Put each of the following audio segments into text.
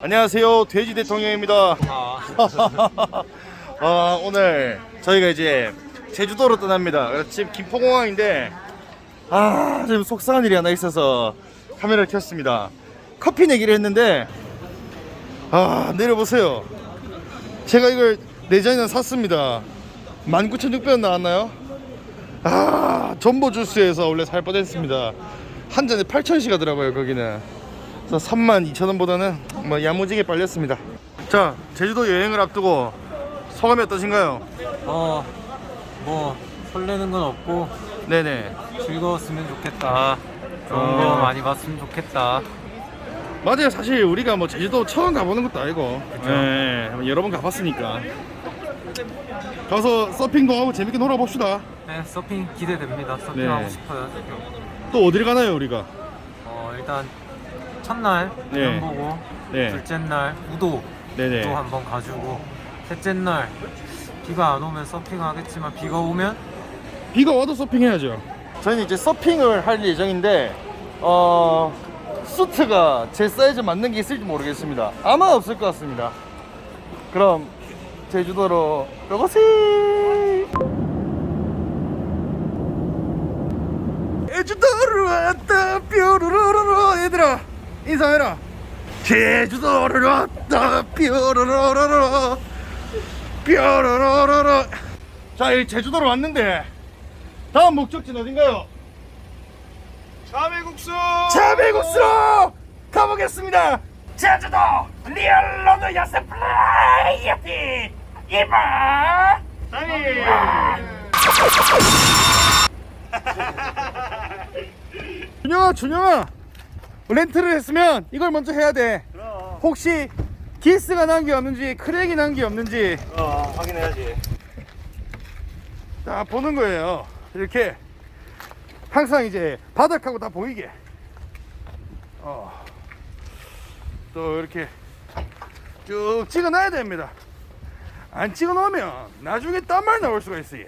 안녕하세요. 돼지 대통령입니다. 아, 오늘 저희가 이제 제주도로 떠납니다. 그래서 지금 김포공항인데 아 지금 속상한 일이 하나 있어서 카메라를 켰습니다. 커피 내기를 했는데 아 내려보세요. 제가 이걸 네 잔이나 샀습니다. 19,600원 나왔나요? 아 전보 주스에서 원래 살 뻔했습니다. 한 잔에 8,000씩 하더라고요 거기는 그래서 32,000원보다는 뭐 야무지게 빨렸습니다 자 제주도 여행을 앞두고 소감이 어떠신가요? 어, 뭐 설레는 건 없고 네네 즐거웠으면 좋겠다. 좋은 어. 거 많이 봤으면 좋겠다. 맞아요 사실 우리가 뭐 제주도 처음 가보는 것도 아니고. 네, 여러 번 가봤으니까 가서 서핑도 하고 재밌게 놀아봅시다 네, 서핑 기대됩니다. 서핑 네. 하고 싶어요. 지금. 또 어딜 가나요 우리가? 어, 일단 첫날 네. 네. 보고 네 둘째 날 우도 네네 또 한번 가지고 셋째 날 비가 안 오면 서핑 하겠지만 비가 오면 비가 와도 서핑해야죠. 저희는 이제 서핑을 할 예정인데 어 수트가 제 사이즈 맞는 게 있을지 모르겠습니다. 아마 없을 것 같습니다. 그럼 제주도로 가보세요. 제주도로 왔다 뾰로로로로 얘들아 인사해라. 제주도를 왔다 뾰로로로로 뾰로로로로 자, 이 제주도로 왔는데 다음 목적지는 어딘가요? 자매국수 자매국수로 가보겠습니다. 제주도 리얼로드 야세 플라이어티 이봐. 준영아, 준영아, 렌트를 했으면 이걸 먼저 해야 돼. 혹시 기스가 난 게 없는지 크랙이 난 게 없는지. 어, 확인해야지. 자 보는 거예요. 이렇게. 항상 이제 바닥하고 다 보이게. 어. 또 이렇게 쭉 찍어 놔야 됩니다. 안 찍어 놓으면 나중에 딴 말 나올 수가 있어요.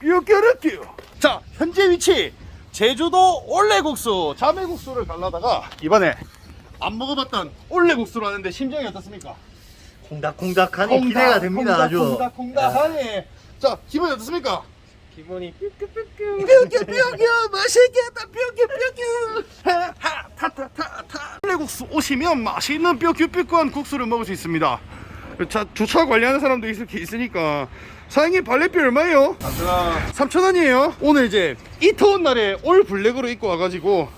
뾰뾰르 뾰. 자 현재 위치 제주도 올레국수. 자매국수를 갈라다가 이번에 안 먹어봤던 올레국수로 하는데 심정이 어떻습니까? 콩닥콩닥하니 기대가 됩니다 아주. 콩닥 콩닥 하니. 자 기분이 어떻습니까? 기분이 뿅뿅뿅 맛있겠다 뿅뿅뿅 하하 타타타타. 올레국수 오시면 맛있는 뿅뿅뿅한 국수를 먹을 수 있습니다 자 주차 관리하는 사람도 있을 있으니까. 사장님 발렛비 얼마예요? 3,000원이에요. 오늘 이제 이터온 날에 올 블랙으로 입고 와가지고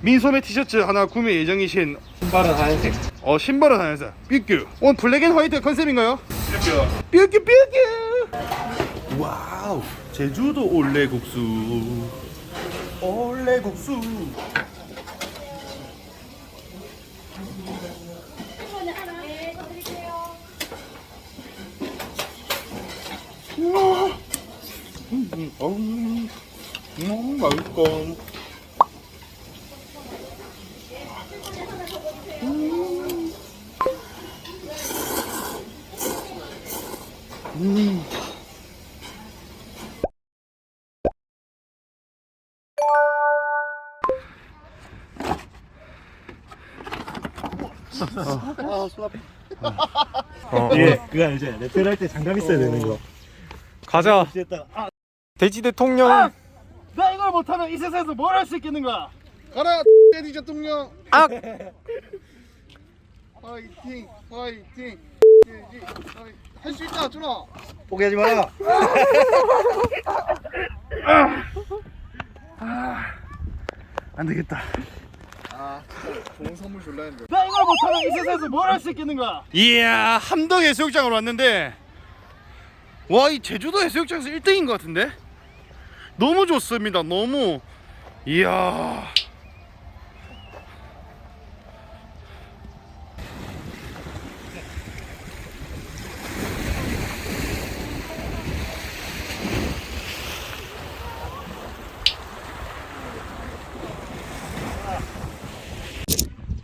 민소매 티셔츠 하나 구매 예정이신 신발은 하얀색. 어 신발은 하얀색. 삐규. 오늘 블랙 앤 화이트 컨셉인가요? 삐규. 삐규 삐규! 와우. 제주도 올레국수. 올레국수 음, 음, 음, 음, 맛있고 음. 어, 예 그거 알죠 랩벨 할때 장갑 있어야 되는 거 가자. 아 돼지 대통령. 아! 나 이걸 못하면 이 세상에서 뭘 할 수 있겠는가? 가라, 돼지 대통령. 아! 화이팅, 화이팅. 할 수 있다, 준아. 포기하지 마라 안 되겠다. 좋은 선물 줄라 했는데 나 이걸 못하면 이 세상에서 뭘 할 수 있겠는가? 이야, 함덕 해수욕장으로 왔는데, 와, 이 제주도 해수욕장에서 1등인 것 같은데? 너무 좋습니다, 너무. 이야.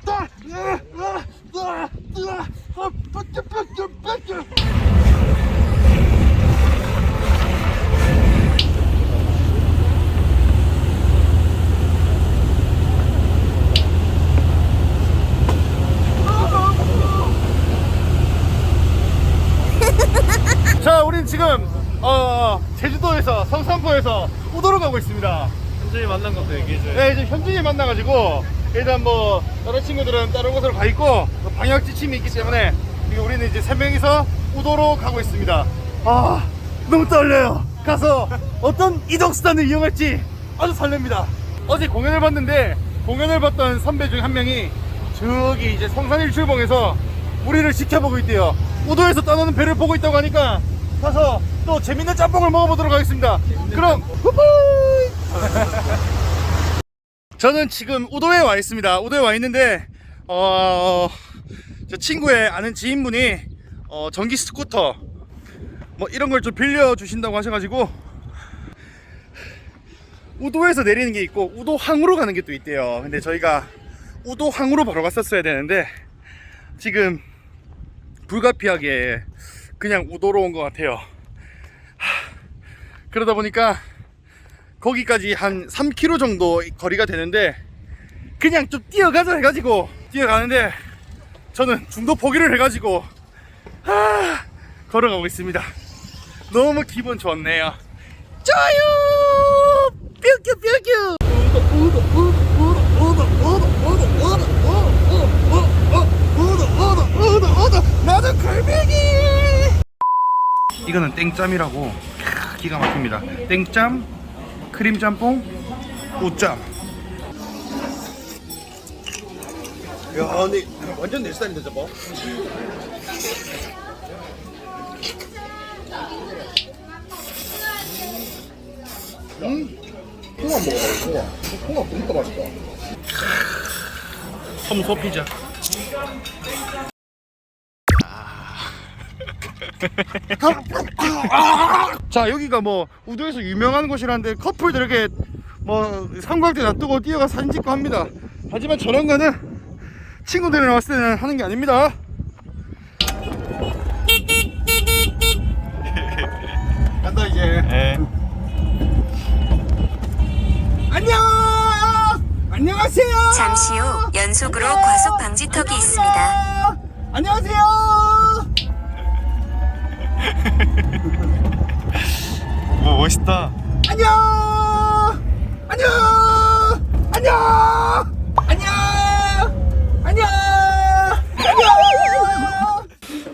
아, 아, 아, 아, 아, 아, 뺏겨, 뺏겨, 뺏겨. 우리는 지금 어, 제주도에서 성산포에서 우도로 가고 있습니다. 현준이 만난 것도 얘기해줘요. 네, 이제 현준이 만나가지고 일단 뭐 다른 친구들은 다른 곳으로 가 있고 뭐 방역 지침이 있기 때문에 우리는 이제 세 명이서 우도로 가고 있습니다. 아 너무 떨려요. 가서 어떤 이동 수단을 이용할지 아주 설렙니다. 어제 공연을 봤는데 공연을 봤던 선배 중 한 명이 저기 이제 성산일 출봉에서 우리를 지켜보고 있대요. 우도에서 떠나는 배를 보고 있다고 하니까 가서 또 재밌는 짬뽕을 먹어보도록 하겠습니다. 그럼 후후! 저는 지금 우도에 와 있습니다. 우도에 와 있는데 어, 저 친구의 아는 지인분이 어, 전기 스쿠터 뭐 이런 걸 좀 빌려 주신다고 하셔가지고 우도에서 내리는 게 있고 우도항으로 가는 게 또 있대요. 근데 저희가 우도항으로 바로 갔었어야 되는데 지금 불가피하게 그냥 우도로 온 것 같아요. 그러다 보니까 거기까지 한 3km 정도 거리가 되는데 그냥 좀 뛰어가자 해가지고 뛰어가는데 저는 중도 포기를 해가지고 하, 걸어가고 있습니다. 너무 기분 좋네요. 좋아요! 뾰뾰 뾰뾰! 나도 갈매기! 이거는 땡짬이라고 캬, 기가 막힙니다. 땡짬 크림 짬뽕, 우짬. 야 근데 완전 내 스타일인데 저거. 콩만 먹어봐 콩만. 콩만 진짜 맛있다. 섬소 피자. 자 여기가 뭐 우도에서 유명한 곳이라는데 커플들 이렇게 뭐 삼각대 놔두고 뛰어가 사진 찍고 합니다. 하지만 저런 거는 친구들이랑 왔을 때는 하는 게 아닙니다. 간다 이제. 안녕. 안녕하세요. 잠시 후 연속으로 과속 방지턱이 있습니다. 안녕하세요. 오 멋있다. 안녕. 안녕. 안녕. 안녕. 안녕. 안녕.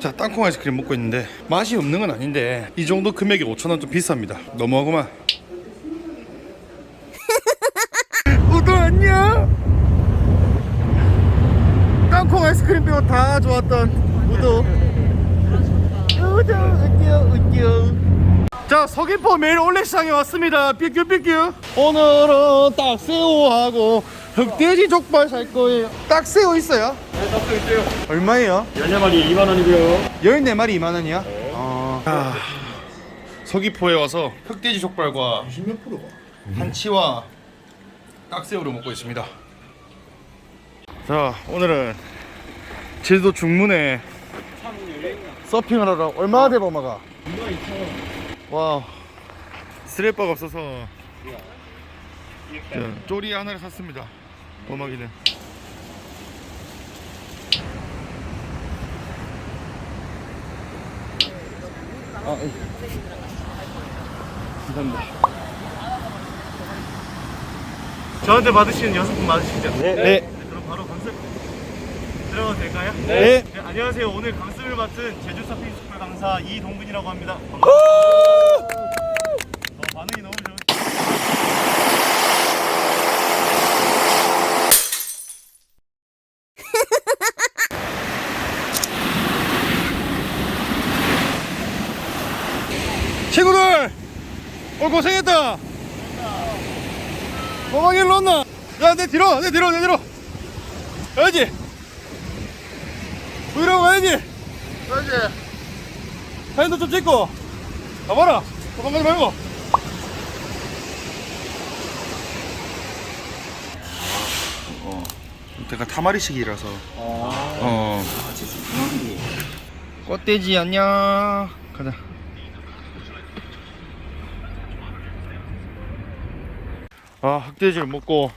자, 땅콩 아이스크림 먹고 있는데 맛이 없는 건 아닌데 이 정도 금액이 5천 원좀 비쌉니다. 너무하구만. 우도 안녕. 땅콩 아이스크림 빼고 다 좋았던 우도. 우도 웃겨 웃겨. 자 서귀포 매일 올레시장에 왔습니다 삐규삐규 오늘은 딱새우하고 흑돼지 족발 살 거예요 딱새우 있어요? 네 딱새우 있어요 얼마예요? 14마리 2만 원이고요. 14마리 2만원이야? 어... 아, 서귀포에 와서 흑돼지 족발과 20몇 프로가. 한치와 딱새우를 먹고 있습니다 자 오늘은 제주도 중문에 서핑을 하러 얼마나 대범하가? 2 와 스트랩바가 없어서 자, 쪼리 하나를 샀습니다 범하기는 아, 예. 감사합니다 저한테 받으시는 여섯 분 맞으시죠? 네. 네. 그럼 바로 강습 들어가도 될까요? 네. 네, 안녕하세요. 오늘 강습을 맡은 제주 서핑 스쿨 강사 이동근이라고 합니다. 어, 반응이 너무 좋은. 친구들 오늘 고생했다. 도망일 넣었나? 야내 뒤로 내 뒤로 내 뒤로. 가야지. 보이라고 가야지. 가야지. 사진도 좀 찍고. 가봐라. 도망가지 말고. 어 내가 타마리식이라서. 어. 꽃돼지 안녕. 가자 아 흑돼지를 먹고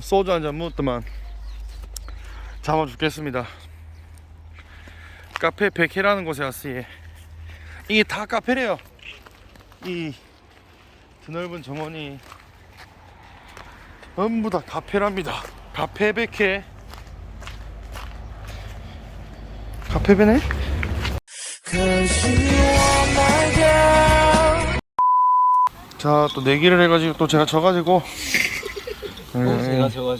소주 한 잔 먹었더만 잠아 죽겠습니다 카페 백해라는 곳에 왔으니 이게 다 카페래요 이 드넓은 정원이 전부 다 카페랍니다. 카페베케. 카페베네? 자, 또 내기를 해가지고 또 제가 져가지고. 음, 져가지고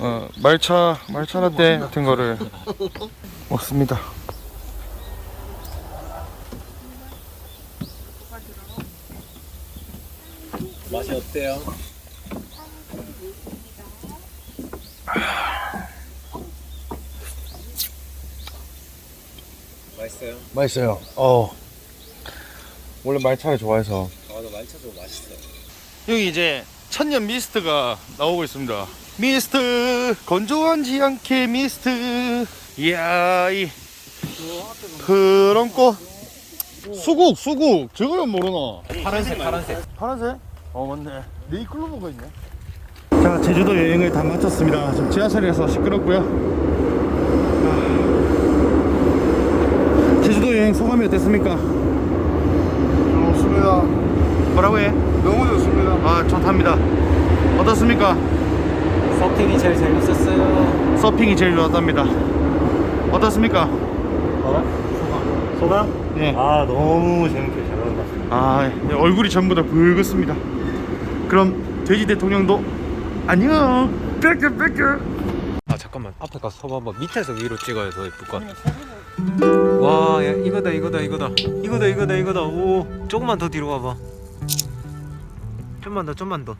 어, 말차 말차 라떼 같은 거를 먹습니다. 맛이 어때요? 맛있어요? 맛있어요. 어. 원래 말차를 좋아해서. 말차도 맛있어요 여기 이제 천년 미스트가 나오고 있습니다. 미스트 건조하지 않게 미스트. 이야 이 그런 거 수국 수국 저걸 모르나? 파란색 파란색 파란색? 어 맞네. 네이클로버가 있네. 자 제주도 여행을 다 마쳤습니다. 지금 지하철에서 시끄럽고요. 아, 제주도 여행 소감이 어땠습니까? 좋습니다. 뭐라고 해? 너무 좋습니다. 아 좋답니다. 어떻습니까? 서핑이 제일 재밌었어요 서핑이 제일 좋았답니다. 어떻습니까? 소감? 소감? 예. 아 너무 재밌게 잘 같습니다. 아 예, 얼굴이 전부 다 붉었습니다. 그럼 돼지 대통령도 안녕. 뺏겨 뺏겨. 아 잠깐만 앞에 가서 서봐봐 밑에서 위로 찍어야 더 예쁠 것 같아 와 야, 이거다 이거다 이거다 이거다 이거다 이거다 오 조금만 더 뒤로 가봐 좀만 더 좀만 더